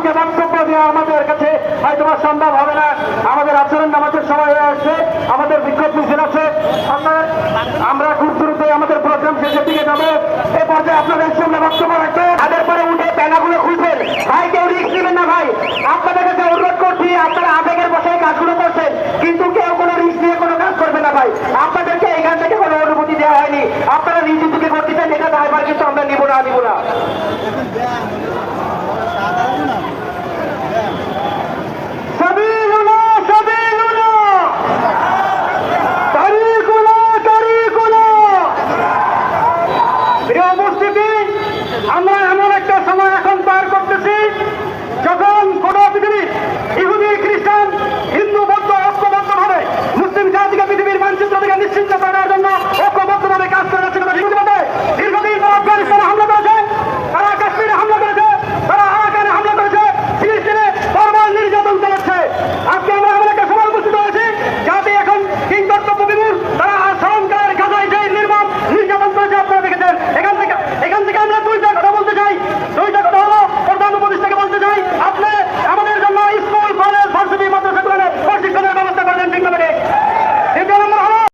সংক্ষে বক্তব্য দেওয়া আমাদের কাছে হয়তো সম্ভব হবে না। আমাদের আচরণ আমাদের সময় হয়ে আসছে, আমাদের বিক্ষোভ মিছিল আছে। আমরা খুব দ্রুত আমাদের প্রোগ্রাম শেষের দিকে যাব। এ পর্যায়ে আপনাদের সামনে আমরা دو ٹک